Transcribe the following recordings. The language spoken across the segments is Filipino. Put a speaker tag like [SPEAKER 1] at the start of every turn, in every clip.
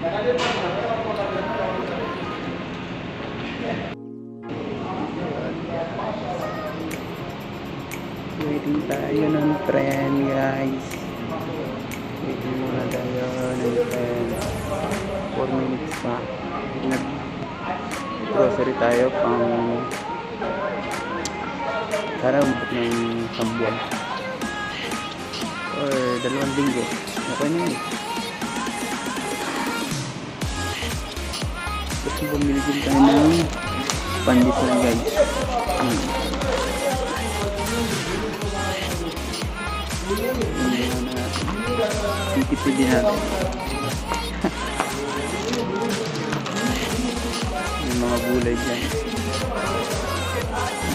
[SPEAKER 1] Waiting tayo ng tren guys. Waiting muna tayo ng tren. 4 minutes pa. Nag grocery tayo pang sana umabot ng isang buwan. Or dalawang linggo. Okay na yun. Tapos bumili din tayo ng pandesal guys. Hmm. Hindi na natin. May mga gulay dyan.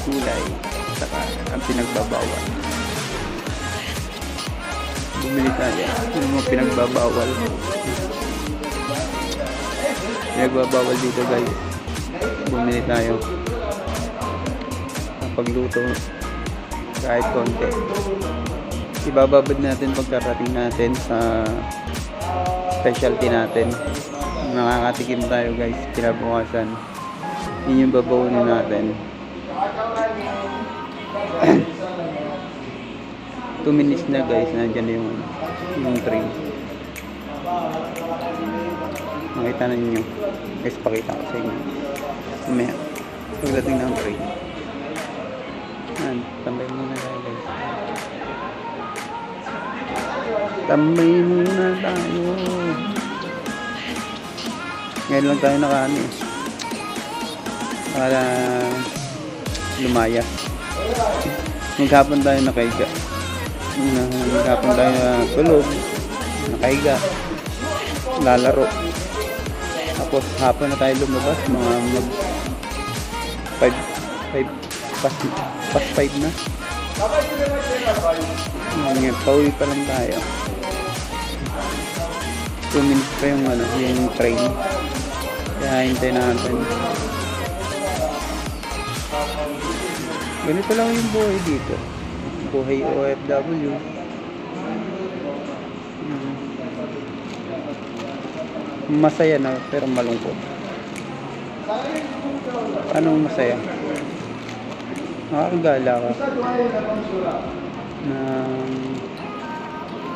[SPEAKER 1] Gulay. Saka ang pinagbabawal. Bumili tayo. Yung mga pinagbabawal. Pinagbabawal dito guys. Bumili tayo. Pagluto. Kahit konti. Ibababad natin pagkarating natin sa specialty natin. Nakakatikim tayo guys. Kinabukasan. Yun yung babawunin natin. 2 minutes na guys. Nandyan na yung yung train makita na ninyo. Guys pakita ko sa inyo. Mamaya pagdating ng train. Yan tambay muna tayo guys. Tambay muna tayo. Ngayon lang tayo nakaano eh. Naka lumaya. Maghapon tayo nakaiga Na- maghapon tayo na tulog nakaiga lalaro. Tapos hapon na tayo lumabas mga mag 5 5 pas pas 5 na. Ngayon pauwi pa lang tayo. 2 minutes pa yung ano yung train. Kaya hintay natin ganito lang yung buhay dito. Buhay OFW masaya na pero malungkot. Ano masaya? Nakakagala ka. Na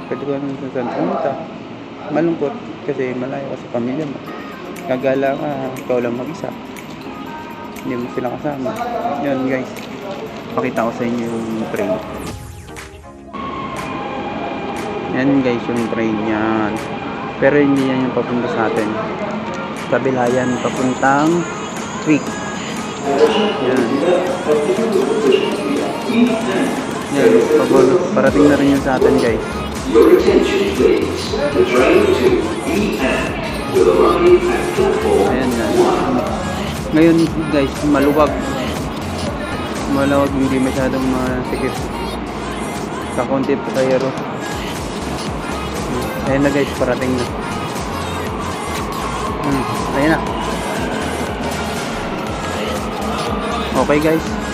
[SPEAKER 1] pwede ko naman kung saan pumunta. Malungkot kasi malayo ka sa pamilya mo. Kagala ka ikaw lang mag-isa. Hindi mo sila kasama yun guys. Pakita ko sa inyo yung train. Yan guys yung train. Yan pero hindi yan yung papunta sa atin kabila yan papuntang creek yan yan pabulo parating na rin yun sa atin guys
[SPEAKER 2] Your attention please. The train to EN will arrive at platform
[SPEAKER 1] Ayan na. Ngayon guys, maluwag. Maluwag, hindi masyadong masikip. Sa konti pasayero. Ayan na guys, parating na. Hmm, ayan na. Okay guys.